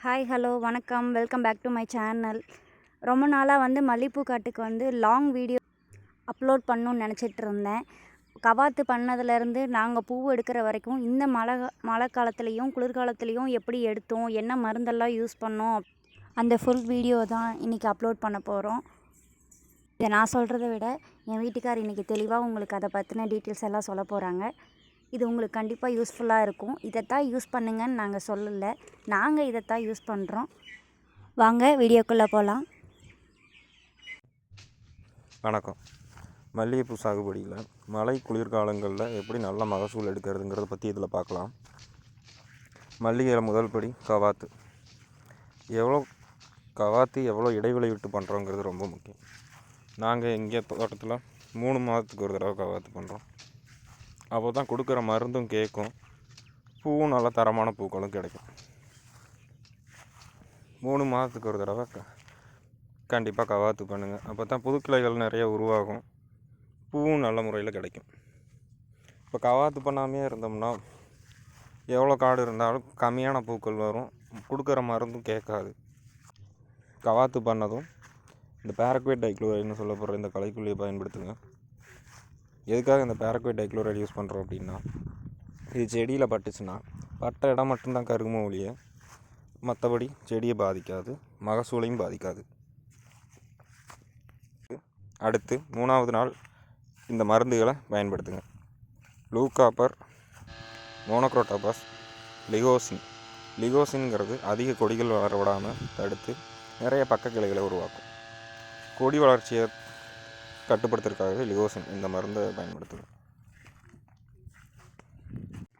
Hi hello வணக்கம். Welcome back to my channel ரொம்ப நாளாக வந்து மல்லிகைப்பூ காட்டுக்கு வந்து லாங் வீடியோ அப்லோட் பண்ணணும்னு நினச்சிட்டு இருந்தேன். கவாத்து பண்ணதுலேருந்து நாங்கள் பூ எடுக்கிற வரைக்கும் இந்த மழை மழை காலத்துலேயும் குளிர்காலத்துலேயும் எப்படி எடுத்தோம் என்ன மருந்தெல்லாம் யூஸ் பண்ணோம் அந்த ஃபுல் வீடியோ தான் இன்றைக்கி அப்லோட் பண்ண போகிறோம் இதை நான் சொல்கிறத விட என் வீட்டுக்கார் இன்றைக்கி தெளிவாக உங்களுக்கு அதை பற்றின டீட்டெயில்ஸ் எல்லாம் சொல்ல போகிறாங்க இது உங்களுக்கு கண்டிப்பாக யூஸ்ஃபுல்லாக இருக்கும். இதைத்தான் யூஸ் பண்ணுங்கன்னு நாங்கள் சொல்லலை. நாங்கள் இதைத்தான் யூஸ் பண்ணுறோம் வாங்க வீடியோக்குள்ளே போகலாம் வணக்கம். மல்லிகைப்பூ சாகுபடியில் மழை குளிர்காலங்களில் எப்படி நல்ல மகசூல் எடுக்கிறதுங்கிறத பற்றி இதில் பார்க்கலாம். மல்லிகையில் முதல் படி கவாத்து. எவ்வளோ கவாத்து எவ்வளோ இடைவெளி விட்டு பண்ணுறோங்கிறது ரொம்ப முக்கியம். நாங்கள் இங்கே தோட்டத்தில் மூணு மாதத்துக்கு ஒரு தடவை கவாத்து பண்ணுறோம் அப்போ தான் கொடுக்குற மருந்தும் கேட்கும் பூவும் நல்ல தரமான பூக்களும் கிடைக்கும். மூணு மாதத்துக்கு ஒரு தடவை க கண்டிப்பாக கவாத்து பண்ணுங்கள் அப்போ தான் புது கிளைகள் நிறைய உருவாகும். பூவும் நல்ல முறையில் கிடைக்கும். இப்போ கவாத்து பண்ணாமே இருந்தோம்னா எவ்வளோ காடு இருந்தாலும் கம்மியான பூக்கள் வரும். கொடுக்குற மருந்தும் கேட்காது. கவாத்து பண்ணதும் இந்த பேரக்வேட் டைக்ளோரின்னு சொல்லப்படுற இந்த களைக்கொல்லியை பயன்படுத்துங்க. எதுக்காக இந்த பேரக்வேட் டைக்ளோரைடு யூஸ் பண்ணுறோம் அப்படின்னா இது செடியில் பட்டுச்சுன்னா பட்ட இடம் மட்டும்தான் கருகுமோ ஒழிய மற்றபடி செடியை பாதிக்காது மகசூலையும் பாதிக்காது. அடுத்து மூணாவது நாள் இந்த மருந்துகளை பயன்படுத்துங்க. ப்ளூ காப்பர் மோனோக்ரோட்டாபாஸ் லிகோசின் லிகோசின்ங்கிறது அதிக கொடிகள் வளர விடாமல் தடுத்து நிறைய பக்க கிளைகளை உருவாக்கும். கொடி வளர்ச்சியை கட்டுப்படுத்துறதுக்காகவே லிகோசின் இந்த மருந்தை பயன்படுத்துகிறோம்.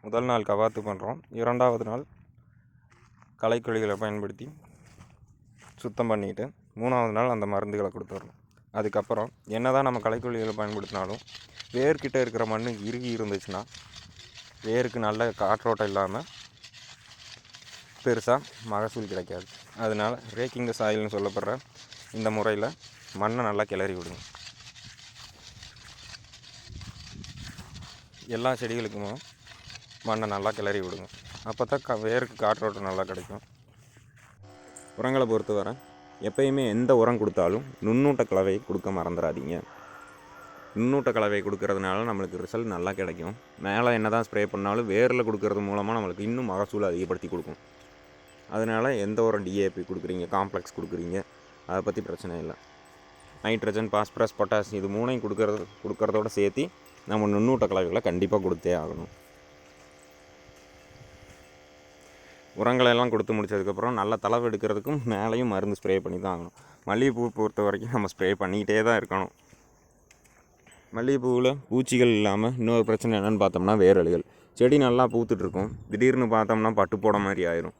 முதல் நாள் கவாத்து பண்ணுறோம் இரண்டாவது நாள் களைக்கொல்லிகளை பயன்படுத்தி சுத்தம் பண்ணிவிட்டு மூணாவது நாள் அந்த மருந்துகளை கொடுத்துட்றோம் அதுக்கப்புறம் என்ன தான் நம்ம களைக்கொல்லிகளை பயன்படுத்தினாலும் வேர்கிட்ட இருக்கிற மண் இறுகி இருந்துச்சுன்னா வேருக்கு நல்ல காற்றோட்டம் இல்லாமல் பெருசாக மகசூல் கிடைக்காது. அதனால் ரேக்கிங் சாயில்னு சொல்லப்படுற இந்த முறையில் மண்ணை நல்லா கிளறி விடுங்க. எல்லா செடிகளுக்குமே மண்ணை நல்லா கிளறி விடுங்க. அப்போ தான் க வேருக்கு காற்றோட்டம் நல்லா கிடைக்கும். உரங்களை பொறுத்தவரை எப்பயுமே எந்த உரம் கொடுத்தாலும் நுண்ணூட்ட கலவை கொடுக்க மறந்துடாதீங்க நுண்ணூட்ட கலவை கொடுக்கறதுனால நம்மளுக்கு ரிசல்ட் நல்லா கிடைக்கும். மேலே என்ன தான் ஸ்ப்ரே பண்ணாலும் வேரில் கொடுக்கறது மூலமாக நம்மளுக்கு இன்னும் மகசூல் அதிகப்படுத்தி கொடுக்கும். அதனால் எந்த உரம் டிஏபி கொடுக்குறீங்க காம்ப்ளெக்ஸ் கொடுக்குறீங்க அதை பற்றி பிரச்சனை இல்லை. நைட்ரஜன் பாஸ்பரஸ் பொட்டாஸ் இது மூணையும் கொடுக்கறது கொடுக்கறதோட சேர்த்து நம்ம நுண்ணூட்ட கலவைகளை கண்டிப்பாக கொடுத்தே ஆகணும். உரங்களை எல்லாம் கொடுத்து முடிச்சதுக்கப்புறம் நல்ல தளவு எடுக்கிறதுக்கும் மேலேயும் மருந்து ஸ்ப்ரே பண்ணி தான் ஆகணும். மல்லிகைப்பூ பொறுத்த வரைக்கும் நம்ம ஸ்ப்ரே பண்ணிக்கிட்டே தான் இருக்கணும். மல்லிகைப்பூவில் பூச்சிகள் இல்லாமல் இன்னொரு பிரச்சனை என்னென்னு பார்த்தோம்னா வேரலுகள் செடி நல்லா பூத்துட்ருக்கும் திடீர்னு பார்த்தோம்னா பட்டு போட மாதிரி ஆயிரும்.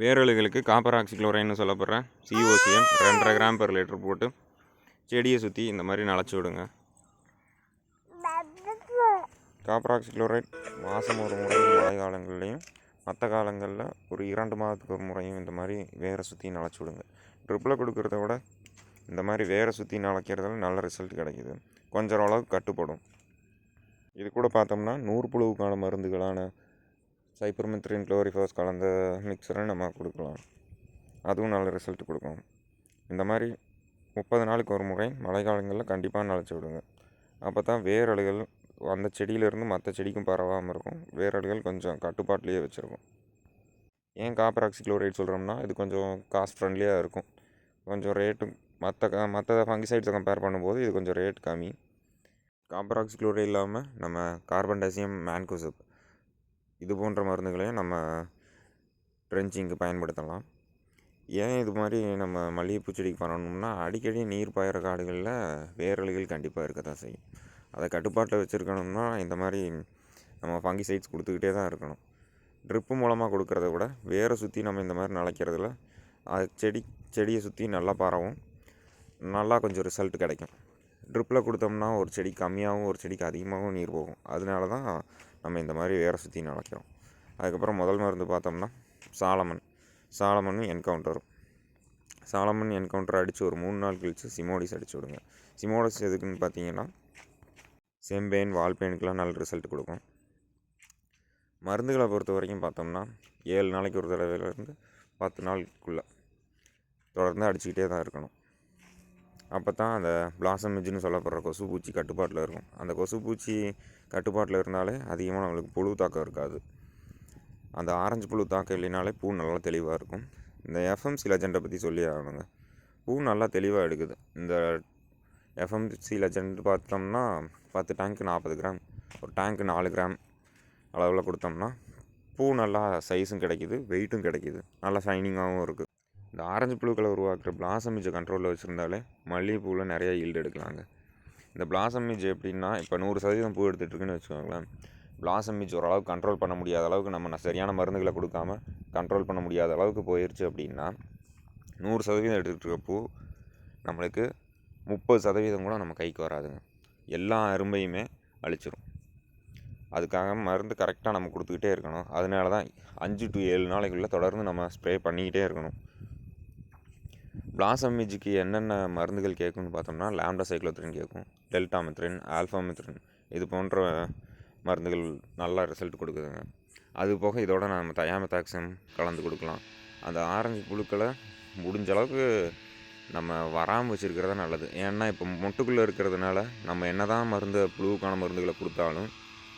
வேரலுகளுக்கு காப்பர் ஆக்சிக்ளோரைன்னு சொல்லப்படுற சிஓசிஎம் ரெண்டரை கிராம் பெர் லிட்டர் போட்டு செடியை சுற்றி இந்த மாதிரி நனைச்சி விடுங்க. காப்ராக்சி குளோரைட் மாதம் ஒரு முறையும் மழை காலங்கள்லேயும் மற்ற காலங்களில் ஒரு இரண்டு மாதத்துக்கு ஒரு முறையும் இந்த மாதிரி வேரை சுற்றி நனைச்சி விடுங்க. ட்ரிப்பில் கொடுக்குறத விட இந்த மாதிரி வேரை சுற்றி நனைக்கிறதுல நல்ல ரிசல்ட் கிடைக்கிது. கொஞ்சம் அளவுக்கு கட்டுப்படும். இது கூட பார்த்தோம்னா நூறு புழுவுக்கான மருந்துகளான சைப்பர்மெத்ரின் குளோரிஃபாஸ் கலந்த மிக்சரை நம்ம கொடுக்கலாம். அதுவும் நல்ல ரிசல்ட் கொடுக்கும். இந்த மாதிரி முப்பது நாளுக்கு ஒரு முறை மழை காலங்களில் கண்டிப்பாக நனைச்சி விடுங்க. அப்போ தான் வேரலுகள் அந்த செடியிலேருந்து மற்ற செடிக்கும் பரவாமல் இருக்கும். வேரலுகள் கொஞ்சம் கட்டுப்பாட்டிலேயே வச்சுருக்கும். ஏன் காப்பர் ஆக்சிக்ளோரைட் சொல்கிறோம்னா இது கொஞ்சம் காஸ்ட் ஃப்ரெண்ட்லியாக இருக்கும். கொஞ்சம் ரேட்டும் மற்ற மற்ற ஃபங்கிசைட்ஸை கம்பேர் பண்ணும்போது இது கொஞ்சம் ரேட் கம்மி. காப்பர் ஆக்சிக்ளோரைட் இல்லாமல் நம்ம கார்பன் டைசியம் மேன்கோசப் இது போன்ற மருந்துகளையும் நம்ம ட்ரென்ச்சிங்க்கு பயன்படுத்தலாம். ஏன் இது மாதிரி நம்ம மல்லிகைப்பூ செடிக்கு பண்ணணும்னா அடிக்கடி நீர் பாயிற காடுகளில் வேரல்கள் கண்டிப்பாக இருக்க தான் செய்யும். அதை கட்டுப்பாட்டில் வச்சுருக்கணும்னா இந்த மாதிரி நம்ம ஃபங்கிசைட்ஸ் கொடுத்துக்கிட்டே தான் இருக்கணும். ட்ரிப்பு மூலமாக கொடுக்குறத விட வேரை சுற்றி நம்ம இந்த மாதிரி நிலைக்கிறதுல அது செடி செடியை சுற்றி நல்லா பரவும். நல்லா கொஞ்சம் ரிசல்ட் கிடைக்கும். ட்ரிப்பில் கொடுத்தோம்னா ஒரு செடி கம்மியாகவும் ஒரு செடிக்கு அதிகமாகவும் நீர் போகும். அதனால தான் நம்ம இந்த மாதிரி வேரை சுற்றி நனைக்கிறோம் அதுக்கப்புறம் முதல் மருந்து பார்த்தோம்னா சாலமன். சாலமன் என்கவுண்டரும். சாலமன் என்கவுண்டர் அடித்து ஒரு மூணு நாள் கழித்து சிமோடிஸ் அடிச்சு விடுங்க. சிமோடிஸ் எதுக்குன்னு பார்த்தீங்கன்னா செம்பெயின் வால் பெயினுக்கெலாம் நல்ல ரிசல்ட் கொடுக்கும். மருந்துகளை பொறுத்த வரைக்கும் பார்த்தோம்னா ஏழு நாளைக்கு ஒரு தடவையிலேருந்து பத்து நாளுக்குள்ளே தொடர்ந்து அடிச்சுக்கிட்டே தான் இருக்கணும். அப்போ தான் அந்த பிளாசம் மிஜ்னு சொல்லப்படுற கொசு பூச்சி கட்டுப்பாட்டில் இருக்கும். அந்த கொசு பூச்சி கட்டுப்பாட்டில் இருந்தாலே அதிகமாக நம்மளுக்கு புழு தாக்கம் இருக்காது. அந்த ஆரஞ்சு புழு தாக்கம் இல்லைனாலே பூ நல்லா தெளிவாக இருக்கும். இந்த எஃப்எம்சி லெஜெண்டை பற்றி சொல்லி ஆகணுங்க. பூ நல்லா தெளிவாக எடுக்குது. இந்த எஃப்எம்சியில் ஜென்ட் பார்த்தோம்னா பத்து டேங்க்கு நாற்பது கிராம் ஒரு டேங்க்கு நாலு கிராம் அளவில் கொடுத்தோம்னா பூ நல்லா சைஸும் கிடைக்கிது வெயிட்டும் கிடைக்கிது. நல்லா ஷைனிங்காகவும் இருக்குது இந்த ஆரஞ்சு புழுக்களை உருவாக்குற பிளாசம் மிஜை கண்ட்ரோலில் வச்சுருந்தாலே மல்லிகைப்பூவில் நிறைய ஈல்டு எடுக்கலாங்க. இந்த பிளாசம் மிஜ் எப்படின்னா இப்போ நூறு சதவீதம் பூ எடுத்துகிட்ருக்குன்னு வச்சுக்கோங்களேன். பிளாசம் மிஜ் ஓரளவுக்கு கண்ட்ரோல் பண்ண முடியாத அளவுக்கு நம்ம சரியான மருந்துகளை கொடுக்காம கண்ட்ரோல் பண்ண முடியாத அளவுக்கு போயிடுச்சு அப்படின்னா நூறு சதவீதம் எடுத்துகிட்டு இருக்க பூ நம்மளுக்கு முப்பது சதவீதம் கூட நம்ம கைக்கு வராதுங்க. எல்லா அரும்பையுமே அழிச்சிரும். அதுக்காக மருந்து கரெக்டாக நம்ம கொடுத்துக்கிட்டே இருக்கணும். அதனால தான் அஞ்சு டு ஏழு நாளைக்குள்ளே தொடர்ந்து நம்ம ஸ்ப்ரே பண்ணிக்கிட்டே இருக்கணும். பிளாசம் மிஜிக்கு என்னென்ன மருந்துகள் கேட்கும்னு பார்த்தோம்னா லேம்டா சைக்ளோத்ரின் கேட்கும் டெல்டாமெத்ரின் ஆல்ஃபாமெத்ரின் இது போன்ற மருந்துகள் நல்லா ரிசல்ட் கொடுக்குதுங்க. அது போக இதோட நம்ம தயாமதாக்சம் கலந்து கொடுக்கலாம். அந்த ஆரஞ்சு புழுக்களை முடிஞ்ச அளவுக்கு நம்ம வராமல் வச்சுருக்கிறது நல்லது. ஏன்னா இப்போ மொட்டுக்குள்ளே இருக்கிறதுனால நம்ம என்ன தான் மருந்து புழுவுக்கான மருந்துகளை கொடுத்தாலும்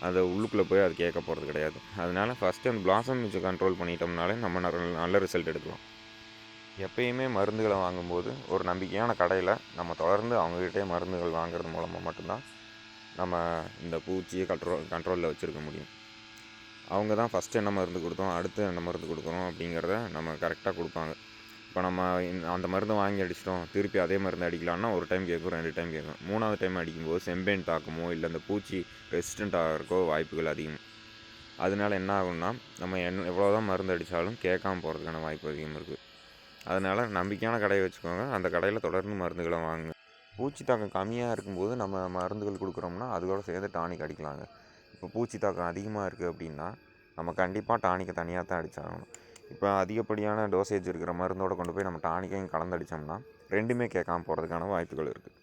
அதை உள்ளுக்குள்ளே போய் அது கேட்க போகிறது கிடையாது. அதனால் ஃபஸ்ட்டு அந்த பிளாசம் வச்சு கண்ட்ரோல் பண்ணிட்டோம்னாலே நம்ம நல்ல ரிசல்ட் எடுக்கலாம். எப்பயுமே மருந்துகளை வாங்கும்போது ஒரு நம்பிக்கையான கடையில் நம்ம தொடர்ந்து அவங்ககிட்டே மருந்துகள் வாங்குறது மூலமாக மட்டும்தான் நம்ம இந்த பூச்சியை கண்ட்ரோல் கண்ட்ரோலில் வச்சுருக்க முடியும். அவங்க தான் ஃபஸ்ட்டு என்ன மருந்து கொடுத்தோம் அடுத்து என்ன மருந்து கொடுக்குறோம் அப்படிங்கிறத நம்ம கரெக்டாக கொடுப்பாங்க. இப்போ நம்ம அந்த மருந்து வாங்கி அடிச்சிட்டோம் திருப்பி அதே மருந்து அடிக்கலாம்னா ஒரு டைம் கேட்கும் ரெண்டு டைம் கேட்கும். மூணாவது டைம் அடிக்கும்போது செம்பேன் தாக்கமோ இல்லை அந்த பூச்சி ரெசிஸ்டண்ட் ஆகிறக்கோ வாய்ப்புகள் அதிகம். அதனால என்ன ஆகும்னா நம்ம என் எவ்வளோ தான் மருந்து அடித்தாலும் கேட்காம போகிறதுக்கான வாய்ப்பு அதிகம் இருக்குது அதனால் நம்பிக்கையான கடையை வச்சுக்கோங்க. அந்த கடையில் தொடர்ந்து மருந்துகளை வாங்குங்க. பூச்சி தாக்கம் கம்மியாக இருக்கும்போது நம்ம மருந்துகள் கொடுக்குறோம்னா அதோட சேர்ந்து டானிக் அடிக்கலாங்க. இப்போ பூச்சி தாக்கம் அதிகமாக இருக்குது அப்படின்னா நம்ம கண்டிப்பாக டானிக்கை தனியாக தான் அடித்தாகணும் இப்போ அதிகப்படியான டோசேஜ் இருக்கிற மருந்தோடு கொண்டு போய் நம்ம டானிக்கையும் கலந்து அடித்தோம்னா ரெண்டுமே கேட்காம போகிறதுக்கான வாய்ப்புகள் இருக்குது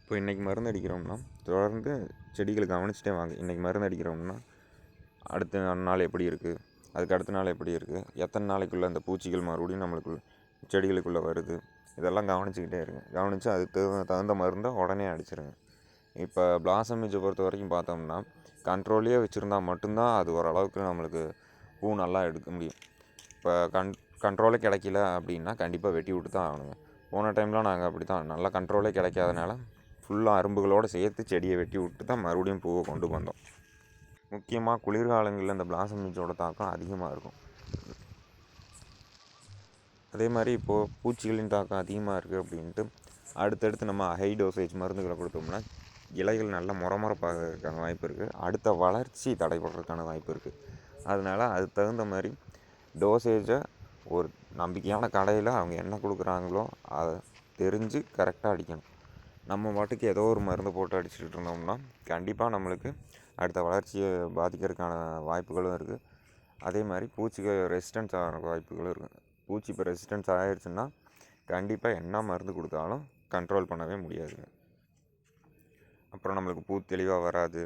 இப்போ இன்றைக்கி மருந்து அடிக்கிறோம்னா தொடர்ந்து செடிகளை கவனிச்சிட்டே வாங்க. இன்றைக்கி மருந்து அடிக்கிறோம்னா அடுத்த நாள் எப்படி இருக்குது அதுக்கு அடுத்த நாள் எப்படி இருக்குது எத்தனை நாளைக்குள்ளே அந்த பூச்சிகள் மறுபடியும் நம்மளுக்கு செடிகளுக்குள்ளே வருது? இதெல்லாம் கவனிச்சிக்கிட்டே இருங்க. கவனித்து அதுக்கு தகுந்த தகுந்த மருந்தை உடனே அடிச்சிருங்க. இப்போ பிளாசம் மிஜை பொறுத்த வரைக்கும் பார்த்தோம்னா கண்ட்ரோல்லே வச்சுருந்தா மட்டும்தான் அது ஓரளவுக்கு நம்மளுக்கு பூ நல்லா எடுக்க முடியும். இப்போ கன் கண்ட்ரோலே கிடைக்கல அப்படின்னா கண்டிப்பாக வெட்டி விட்டு தான் ஆகணுங்க. போன டைம்லாம் நாங்கள் அப்படி தான் நல்லா கண்ட்ரோலே கிடைக்காதனால ஃபுல்லாக அரும்புகளோடு சேர்த்து செடியை வெட்டி விட்டு தான் மறுபடியும் பூவை கொண்டு வந்தோம். முக்கியமாக குளிர்காலங்களில் இந்த பிளாசம் மிச்சோட தாக்கம் அதிகமாக இருக்கும். அதே மாதிரி இப்போது பூச்சிகளின் தாக்கம் அதிகமாக இருக்குது அப்படின்ட்டு அடுத்தடுத்து நம்ம ஹை டோசேஜ் மருந்துகளை கொடுத்தோம்னா இலைகள் நல்லா முறமுறப்பாகிறதுக்கான வாய்ப்பு இருக்குது அடுத்த வளர்ச்சி தடைபடுறதுக்கான வாய்ப்பு இருக்குது அதனால் அதுக்கு தகுந்த மாதிரி டோசேஜை ஒரு நம்பிக்கையான கடையில் அவங்க என்ன கொடுக்குறாங்களோ அதை தெரிஞ்சு கரெக்டாக அடிக்கணும். நம்ம பாட்டுக்கு ஏதோ ஒரு மருந்து போட்டு அடிச்சுட்டு இருந்தோம்னா கண்டிப்பாக நம்மளுக்கு அடுத்த வளர்ச்சியை பாதிக்கிறதுக்கான வாய்ப்புகளும் இருக்குது அதே மாதிரி பூச்சிக்கு ரெசிஸ்டன்ஸ் ஆகிற வாய்ப்புகளும் இருக்குது பூச்சி இப்போ ரெசிஸ்டன்ஸ் ஆகிடுச்சுன்னா கண்டிப்பாக என்ன மருந்து கொடுத்தாலும் கண்ட்ரோல் பண்ணவே முடியாது அப்புறம் நம்மளுக்கு பூ தெளிவாக வராது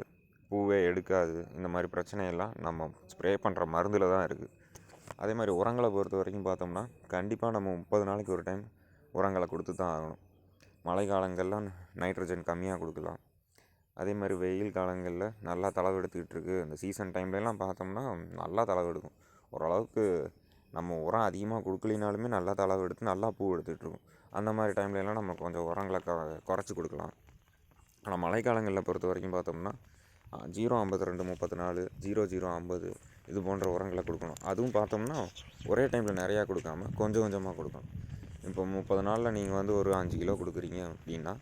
பூவே எடுக்காது இந்த மாதிரி பிரச்சனையெல்லாம் நம்ம ஸ்ப்ரே பண்ணுற மருந்தில் தான் இருக்குது அதே மாதிரி உரங்களை பொறுத்த வரைக்கும் பார்த்தோம்னா கண்டிப்பாக நம்ம முப்பது நாளைக்கு ஒரு டைம் உரங்களை கொடுத்து தான் ஆகணும். மழை காலங்களில் நைட்ரஜன் கம்மியாக கொடுக்கலாம். அதே மாதிரி வெயில் காலங்களில் நல்லா தளவு எடுத்துக்கிட்டு அந்த இந்த சீசன் டைம்லலாம் பார்த்தோம்னா நல்லா தளவு எடுக்கும் ஓரளவுக்கு நம்ம உரம் அதிகமாக கொடுக்கலினாலுமே நல்லா தளவு எடுத்து நல்லா பூ எடுத்துகிட்டு இருக்கும். அந்த மாதிரி டைம்லலாம் நம்ம கொஞ்சம் உரங்களை க குறைச்சி கொடுக்கலாம். ஆனால் மழைக்காலங்களில் பொறுத்த வரைக்கும் பார்த்தோம்னா ஜீரோ ஐம்பத்தி ரெண்டு முப்பத்தி நாலு ஜீரோ ஜீரோ ஐம்பது இது போன்ற உரங்களை கொடுக்கணும். அதுவும் பார்த்தோம்னா ஒரே டைமில் நிறையா கொடுக்காம கொஞ்சம் கொஞ்சமாக கொடுக்கணும். இப்போ முப்பது நாளில் நீங்கள் வந்து ஒரு அஞ்சு கிலோ கொடுக்குறீங்க அப்படின்னா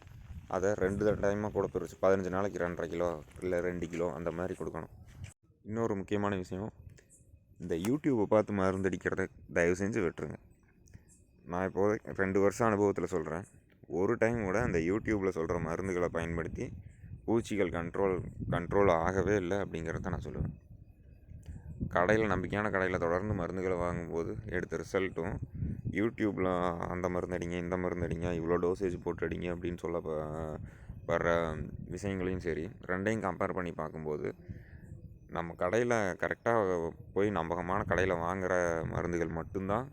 அதை ரெண்டு டைமாக கூட பிரிச்சு பதினஞ்சு நாளைக்கு ரெண்டரை கிலோ இல்லை ரெண்டு கிலோ அந்த மாதிரி கொடுக்கணும். இன்னொரு முக்கியமான விஷயம் இந்த யூடியூப்பை பார்த்து மருந்தடிக்கிறத தயவு செஞ்சு விட்டுருங்க. நான் இப்போது ரெண்டு வருஷம் அனுபவத்தில் சொல்கிறேன் ஒரு டைம் கூட அந்த யூடியூப்பில் சொல்கிற மருந்துகளை பயன்படுத்தி பூச்சிகள் கண்ட்ரோல் கண்ட்ரோல் ஆகவே இல்லை அப்படிங்கிறத நான் சொல்லுவேன். கடையில் நம்பிக்கையான கடையில் தொடர்ந்து மருந்துகளை வாங்கும்போது எடுத்த ரிசல்ட்டும் யூடியூப்பில் அந்த மருந்து அடிங்க இந்த மருந்து அடிங்க இவ்வளோ டோசேஜ் போட்டு அடிங்க அப்படின்னு சொல்ல வர்ற விஷயங்களையும் சரி ரெண்டையும் கம்பேர் பண்ணி பார்க்கும்போது நம்ம கடையில் கரெக்டாக போய் நம்பகமான கடையில் வாங்குகிற மருந்துகள் மட்டும்தான்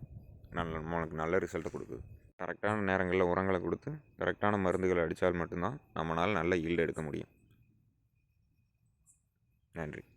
நல்ல நம்மளுக்கு நல்ல ரிசல்ட்டை கொடுக்குது. கரெக்டான நேரங்களில் உரங்களை கொடுத்து கரெக்டான மருந்துகளை அடித்தால் மட்டும்தான் நம்மளால் நல்ல ஈல்டு எடுக்க முடியும். நன்றி.